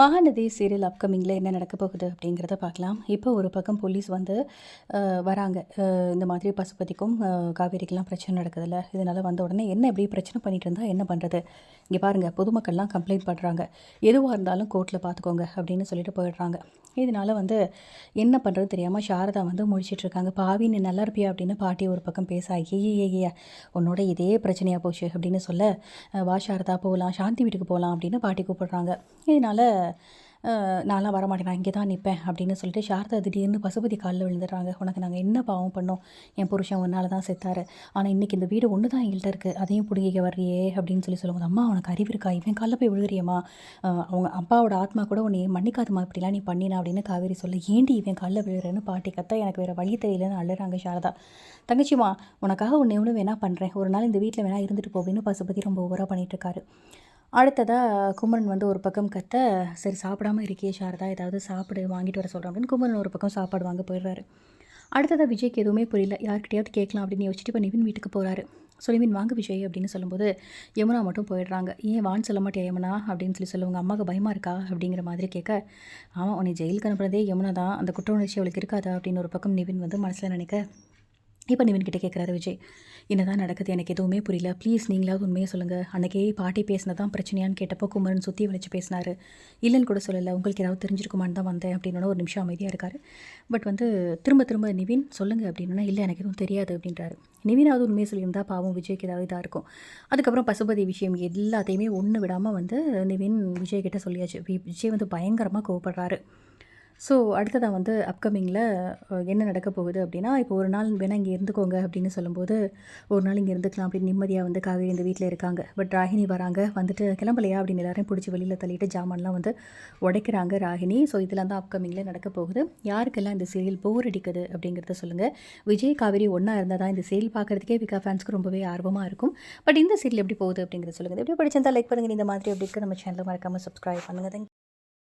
Mahanadi serial அப்கமிங்கில் என்ன நடக்க போகுது அப்படிங்கிறத பார்க்கலாம். இப்போ ஒரு பக்கம் போலீஸ் வந்து வராங்க. இந்த மாதிரி பசுபதிக்கும் காவேரிக்கெல்லாம் பிரச்சனை நடக்குதுல்ல. இதனால் வந்த உடனே என்ன இப்படி பிரச்சனை பண்ணிட்டு இருந்தால் என்ன பண்ணுறது இங்கே பாருங்கள் பொதுமக்கள்லாம் கம்ப்ளைண்ட் பண்ணுறாங்க எதுவாக இருந்தாலும் கோர்ட்டில் பார்த்துக்கோங்க அப்படின்னு சொல்லிட்டு போயிடுறாங்க. இதனால் வந்து என்ன பண்ணுறது தெரியாமல் சாரதா வந்து முழிச்சிட்ருக்காங்க பாவி நீ நல்லா இருப்பியா அப்படின்னு பாட்டி ஒரு பக்கம் பேச ஐயே உன்னோட இதே பிரச்சனையாக போச்சு அப்படின்னு சொல்ல வா சாரதா போகலாம் சாந்தி வீட்டுக்கு போகலாம் அப்படின்னு பாட்டி கூப்பிடுறாங்க. இதனால் நான்லாம் வரமாட்டேன் நான் இங்கே தான் நிற்பேன் அப்படின்னு சொல்லிட்டு சாரதா திடீர்னு பசுபதி காலில் விழுந்துடுறாங்க. உனக்கு நாங்கள் என்ன பாவம் பண்ணோம்? என் புருஷன் ஒன்றால் தான் செத்தாரு. ஆனால் இன்றைக்கி இந்த வீடு ஒன்று தான் எங்கள்கிட்ட இருக்குது அதையும் பிடிங்கிக்க வர்றியே அப்படின்னு சொல்லி சொல்லும்போது அம்மா உனக்கு அறிவு இருக்கா? இவன் காலில் போய் விழுகிறியம்மா. அவங்க அப்பாவோட ஆத்மா கூட உன்னை மன்னிக்காதுமா இப்படிலாம் நீ பண்ணினா அப்படின்னு காவேரி சொல்ல ஏண்டி இவன் காலில் விழுகிறேன்னு பாட்டி கத்தா எனக்கு வேறு வழி தெரியலன்னு அழுறாங்க சாரதா. தங்கச்சிமா உனக்காக ஒன்று எவ்வளோ வேணால் பண்ணுறேன் ஒரு நாள் இந்த வீட்டில் வேணால் இருந்துட்டு போ அப்படின்னு பசுபதி ரொம்ப ஓவராக பண்ணிட்டு இருக்காரு. அடுத்ததாக குமரன் வந்து ஒரு பக்கம் கத்த சரி சாப்பிடாம இருக்கியே சாரதா ஏதாவது சாப்பிடு வாங்கிட்டு வர சொல்கிறோம் அப்படின்னு குமரன் ஒரு பக்கம் சாப்பாடு வாங்க போயிடுறாரு. அடுத்ததாக விஜய்க்கு எதுவுமே புரியல. யார்கிட்டையாவது கேட்கலாம் அப்படின்னு யோசிச்சுட்டு இப்போ நிவின் வீட்டுக்கு போகிறாரு ஸோ நிவின் வாங்க விஜய் அப்படின்னு சொல்லும்போது யமுனா மட்டும் போயிடுறாங்க. ஏன் வான்னு சொல்ல மாட்டேன் யமுனா? அப்படின்னு சொல்லி சொல்லுவாங்க. அம்மாவுக்கு பயமாக இருக்கா? அப்படிங்கிற மாதிரி கேட்க ஆமாம் உன்னை ஜெயிலுக்கு அனுப்புறதே யமுனா தான். அந்த குற்ற உணர்ச்சி அவளுக்கு இருக்காதா? அப்படின்னு ஒரு பக்கம் நிவின் வந்து மனசில் நினைக்க இப்போ நிவின்கிட்ட கேட்குறாரு விஜய் என்னதான் நடக்குது? எனக்கு எதுவுமே புரியல. ப்ளீஸ் நீங்களாவது உண்மையை சொல்லுங்கள் அன்றைக்கே பாட்டி பேசினதான் பிரச்சனையான்னு கேட்டப்போ குமரன் சுற்றி வளைச்சு பேசினாரு. இல்லைன்னு கூட சொல்லலை. உங்களுக்கு ஏதாவது தெரிஞ்சிருக்குமான்னு தான் வந்தேன் அப்படின்னு ஒரு நிமிஷம் அமைதியாக இருக்காரு. பட் வந்து திரும்ப திரும்ப நிவின் சொல்லுங்கள் அப்படின்னா இல்லை எனக்கு எதுவும் தெரியாது அப்படின்றாரு. நிவினாவது உண்மையை சொல்லியிருந்தா பாவம் விஜய்க்கு ஏதாவது இதாக இருக்கும். அதுக்கப்புறம் பசுபதி விஷயம் எல்லாத்தையுமே ஒன்று விடாமல் வந்து நிவின் விஜய்கிட்ட சொல்லியாச்சு. விஜய் வந்து பயங்கரமாக கோவப்படுறாரு. ஸோ அடுத்ததாக வந்து அப்கமிங்கில் என்ன நடக்க போகுது அப்படின்னா இப்போ ஒரு நாள் வேணால் இங்கே இருந்துக்கோங்க அப்படின்னு சொல்லும்போது ஒரு நாள் இங்கே இருந்துக்கலாம் அப்படின்னு நிம்மதியாக வந்து காவேரி இந்த வீட்டில் இருக்காங்க. பட் ராகினி வராங்க. வந்துட்டு கிளம்பலையா அப்படின்னு எல்லாரையும் பிடிச்சி வெளியில் தள்ளிட்டு ஜாமான்லாம் வந்து உடைக்கிறாங்க ராகினி. ஸோ இதெல்லாம் தான் அப்கமிங்கில் நடக்க போகுது. யாருக்கெல்லாம் இந்த சீரியல் போர் அடிக்குது அப்படிங்கிறத சொல்லுங்கள் விஜய் காவேரி ஒன்றா இருந்தால் தான் இந்த சீரியல் பார்க்குறதுக்கே விகா ஃபேன்ஸ்க்கு ரொம்பவே ஆர்வமாக இருக்கும். பட் இந்த சீரியல் எப்படி போகுது அப்படிங்கிறத சொல்லுங்கள் எப்படி படிச்சிருந்தால் லைக் பண்ணுங்கள் இந்த மாதிரி அப்படி இருக்க நம்ம சேனலை மறக்காமல் சப்ஸ்கிரைப் பண்ணுங்கள் தேங்க்.